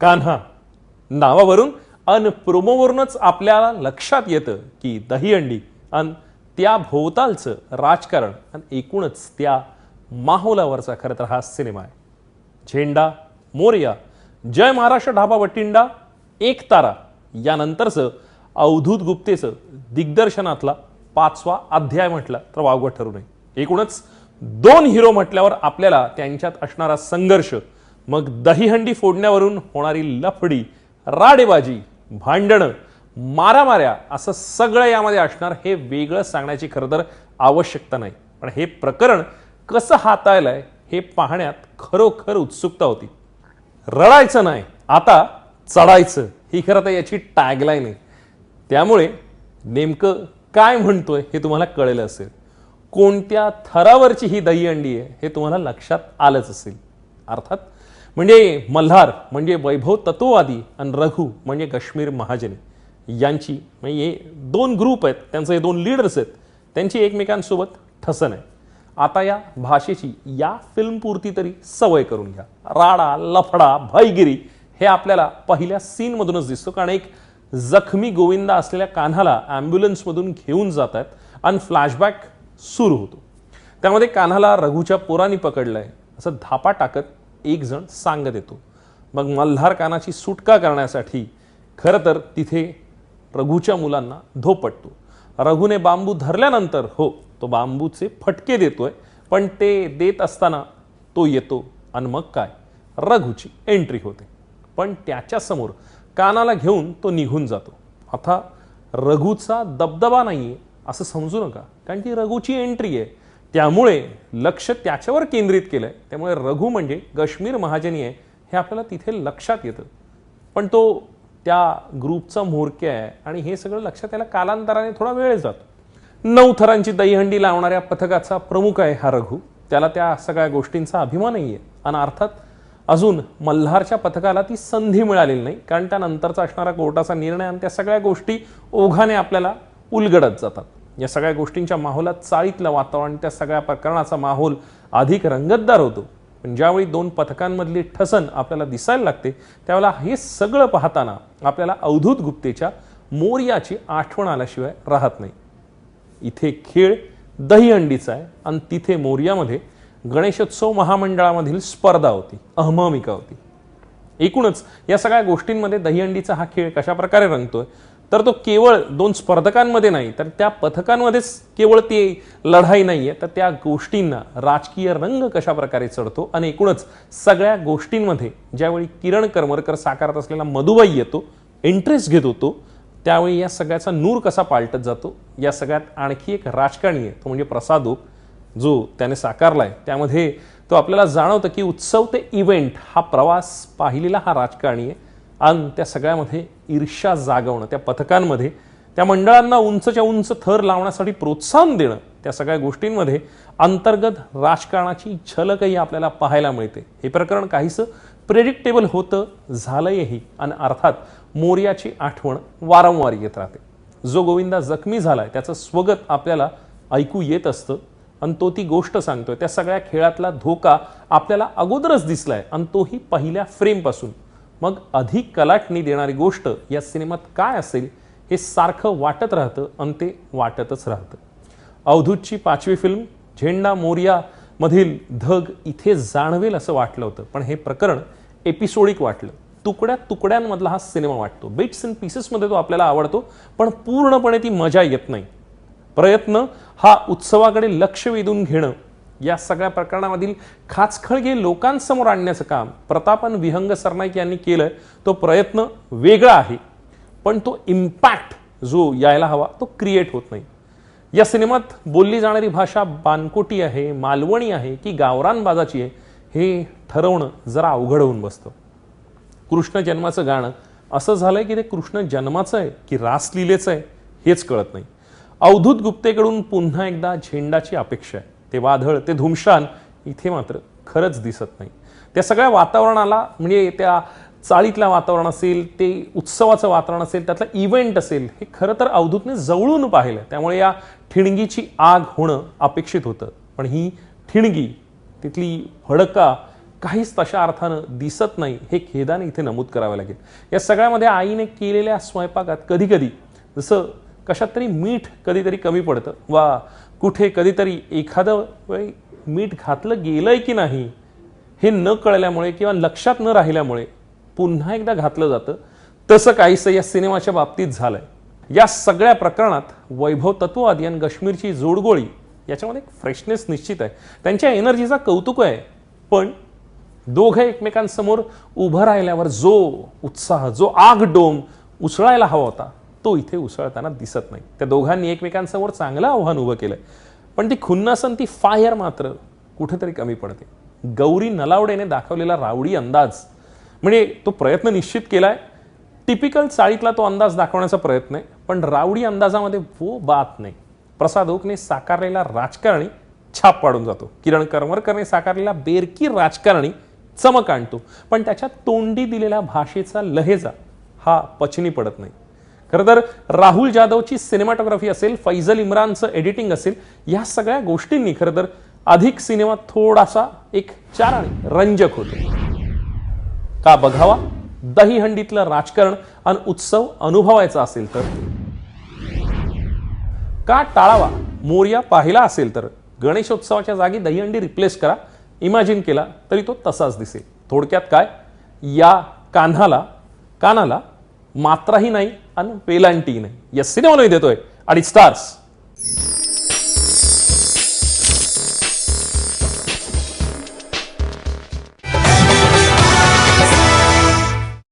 कान्हा नावावरून अन प्रोमोवरूनच आपल्याला लक्षात येतं की दहीहंडी अन त्या भोवतालचं राजकारण आणि एकूणच त्या माहोलावरचा खरं तर हा सिनेमा आहे. झेंडा मोरया जय महाराष्ट्र ढाबा वटिंडा एक तारा यानंतरचं अवधूत गुप्तेचं दिग्दर्शनातला पाचवा अध्याय म्हटला तर वावगं ठरू नये. एकूणच दोन हिरो म्हटल्यावर आपल्याला त्यांच्यात असणारा संघर्ष मग दहीहंडी फोडण्यावरून होणारी लफडी राडेबाजी भांडणं मारामाऱ्या असं सगळं यामध्ये असणार हे वेगळं सांगण्याची खरं तर आवश्यकता नाही. पण हे प्रकरण कसं हाताळलंय हे पाहण्यात खरोखर उत्सुकता होती. रडायचं नाही आता चढायचं ही खरं तर याची टॅगलाईन आहे. त्यामुळे नेमकं काय म्हणतोय हे तुम्हाला कळलं असेल. कोणत्या थरावरची ही दहीहंडी आहे हे तुम्हाला लक्षात आलंच असेल. अर्थात म्हणजे मल्हार म्हणजे वैभव तत्ववादी आणि रघु म्हणजे काश्मीर महाजनी. यांची म्हणजे हे दोन ग्रुप आहेत त्यांचे हे दोन लीडर्स आहेत त्यांची एकमेकांसोबत ठसन आहे. आता या भाषेची या फिल्मपुरती तरी सवय करून घ्या. राडा लफडा भयगिरी हे आपल्याला पहिल्या सीनमधूनच दिसतो. कारण एक जखमी गोविंदा असलेल्या कान्हाला ॲम्ब्युलन्समधून घेऊन जात आहेत आणि फ्लॅशबॅक सुरू होतो. त्यामध्ये कान्हाला रघुच्या पकडलं आहे असं धापा टाकत एक जण सांगत येतो. मग मल्हार कानाची सुटका करण्यासाठी खरं तर तिथे रघूच्या मुलांना धोपटतो रघूने बांबू धरल्यानंतर हो तो बांबूचे फटके देतोय पण ते देत असताना तो येतो आणि मग काय? रघूची एंट्री होते. पण त्याच्यासमोर कानाला घेऊन तो निघून जातो. आता रघूचा दबदबा नाही आहे असं समजू नका. कारण ती रघूची एंट्री आहे. त्यामुळे लक्ष त्याच्यावर केंद्रित केलं आहे त्यामुळे रघु म्हणजे कश्मीर महाजनी आहे हे आपल्याला तिथे लक्षात येतं. पण तो त्या ग्रुपचा म्होरक्या आहे आणि हे सगळं लक्षात यायला कालांतराने थोडा वेळ जातो. नऊ थरांची दहीहंडी लावणाऱ्या पथकाचा प्रमुख आहे हा रघु. त्याला त्या सगळ्या गोष्टींचा अभिमानही आहे. आणि अर्थात अजून मल्हारच्या पथकाला ती संधी मिळालेली नाही कारण त्यानंतरचा असणारा कोर्टाचा निर्णय आणि त्या सगळ्या गोष्टी ओघाने आपल्याला उलगडत जातात. या सगळ्या गोष्टींच्या माहोलात चाळीतलं वातावरण त्या सगळ्या प्रकरणाचा माहोल अधिक रंगतदार होतो. पण ज्यावेळी दोन पथकांमधली ठसन आपल्याला दिसायला लागते त्यावेळेला हे सगळं पाहताना आपल्याला अवधूत गुप्तेच्या मोर्याची आठवण आल्याशिवाय राहत नाही. इथे खेळ दहीहंडीचा आहे आणि तिथे मोर्यामध्ये गणेशोत्सव महामंडळामधील स्पर्धा होती अहममिका होती. एकूणच या सगळ्या गोष्टींमध्ये दहीहंडीचा हा खेळ कशा प्रकारे रंगतोय? तर तो केवळ दोन स्पर्धकांमध्ये नाही तर त्या पथकांमध्येच केवळ ती लढाई नाही आहे तर त्या गोष्टींना राजकीय रंग कशा प्रकारे चढतो? आणि एकूणच सगळ्या गोष्टींमध्ये ज्यावेळी किरण करमरकर साकारत असलेला मधुबाई येतो इंटरेस्ट घेत होतो त्यावेळी या सगळ्याचा नूर कसा पालटत जातो? या सगळ्यात आणखी एक राजकारणी आहे तो म्हणजे प्रसाद जो त्याने साकारलाय. त्यामध्ये तो आपल्याला जाणवतं की उत्सव ते इव्हेंट हा प्रवास पाहिलेला हा राजकारणी आहे. आणि त्या सगळ्यामध्ये ईर्ष्या जागवणं त्या पथकांमध्ये त्या मंडळांना उंचच्या उंच थर लावण्यासाठी प्रोत्साहन देणं त्या सगळ्या गोष्टींमध्ये अंतर्गत राजकारणाची झलकही आपल्याला पाहायला मिळते. हे प्रकरण काहीसं प्रेडिक्टेबल होतं झालंयही आणि अर्थात मोर्याची आठवण वारंवार येत राहते. जो गोविंदा जखमी झालाय त्याचं स्वगत आपल्याला ऐकू येत असतं आणि तो ती गोष्ट सांगतोय. त्या सगळ्या खेळातला धोका आपल्याला अगोदरच दिसलाय आणि तोही पहिल्या फ्रेमपासून मग अधिक कलाटणी देणारी गोष्ट या सिनेमात काय असेल हे सारखं वाटत राहतं आणि ते वाटतच राहतं. अवधूतची पाचवी फिल्म झेंडा मोर्या मधील धग इथे जाणवेल असं वाटलं होतं पण हे प्रकरण एपिसोडिक वाटलं. तुकड्या तुकड्यांमधला हा सिनेमा वाटतो. बिट्स अँड पीसेसमध्ये तो आपल्याला आवडतो पण पूर्णपणे ती मजा येत नाही. प्रयत्न हा उत्सवाकडे लक्ष वेधून घेणं या सगळ्या प्रकरणामधील खाचखळगे लोकांसमोर आणण्याचं काम प्रतापन विहंग सरनाईक यांनी केलं तो प्रयत्न वेगळा आहे. पण तो इम्पॅक्ट जो यायला हवा तो क्रिएट होत नाही. या सिनेमात बोलली जाणारी भाषा बानकोटी आहे मालवणी आहे की गावरान बाजाची आहे हे ठरवणं जरा अवघड होऊन बसतं. कृष्ण जन्माचं गाणं असं झालंय की ते कृष्ण जन्माचं आहे की रासलीलेचं आहे हेच कळत नाही. अवधूत गुप्तेकडून पुन्हा एकदा झेंडाची अपेक्षा आहे. ते वादळ ते धुमशान इथे मात्र खरंच दिसत नाही. त्या सगळ्या वातावरणाला म्हणजे त्या चाळीतलं वातावरण असेल ते उत्सवाचं वातावरण असेल त्यातलं इव्हेंट असेल हे खरं तर अवधूतने जवळून पाहिलं. त्यामुळे या ठिणगीची आग होणं अपेक्षित होतं. पण ही ठिणगी तिथली हडका काहीच तशा अर्थानं दिसत नाही हे खेदाने इथे नमूद करावं लागेल. या सगळ्यामध्ये आईने केलेल्या स्वयंपाकात कधीकधी जसं कशात तरी मीठ कधीतरी कमी पडतं वा कुठे कधीतरी एखादं वेळी मीठ घातलं गेलं आहे की नाही हे न कळल्यामुळे किंवा लक्षात न राहिल्यामुळे पुन्हा एकदा घातलं जातं. तसं काहीसं या सिनेमाच्या बाबतीत झालंय. या सगळ्या प्रकरणात वैभव तत्ववादी आणि काश्मीरची जोडगोळी याच्यामध्ये एक फ्रेशनेस निश्चित आहे. त्यांच्या एनर्जीचा कौतुक आहे. पण दोघं एकमेकांसमोर उभं राहिल्यावर जो उत्साह जो आग डोम उसळायला हवा होता. तो इथे उसळताना दिसत नाही. त्या दोघांनी एकमेकांसमोर चांगलं आव्हान उभं केलंय पण ती खुन्नासन ती फायर मात्र कुठेतरी कमी पडते. गौरी नलावडेने दाखवलेला रावडी अंदाज म्हणजे तो प्रयत्न निश्चित केलाय. टिपिकल चाळीतला तो अंदाज दाखवण्याचा प्रयत्न आहे पण रावडी अंदाजामध्ये वो बात नाही. प्रसाद ओकने साकारलेला राजकारणी छाप पाडून जातो. किरण करमरकरने साकारलेला बेरकी राजकारणी चमक आणतो. पण त्याच्या तोंडी दिलेल्या भाषेचा लहेजा हा पचनी पडत नाही. खरं तर राहुल जाधवची सिनेमॅटोग्राफी असेल फैजल इम्रानचं एडिटिंग असेल या सगळ्या गोष्टींनी खरं तर अधिक सिनेमा थोडासा एक चार आणि रंजक होतो. का बघावा? दहीहंडीतलं राजकारण आणि उत्सव अनुभवायचा असेल तर? का टाळावा? मोर्या पाहिला असेल तर? गणेशोत्सवाच्या जागी दहीहंडी रिप्लेस करा. इमॅजिन केला तरी तो तसाच दिसेल. थोडक्यात काय? या कान्हाला कानाला मात्राही नाही आणि पेलांटी नाही. या सिनेमालाही देतोय. आणि स्टार्स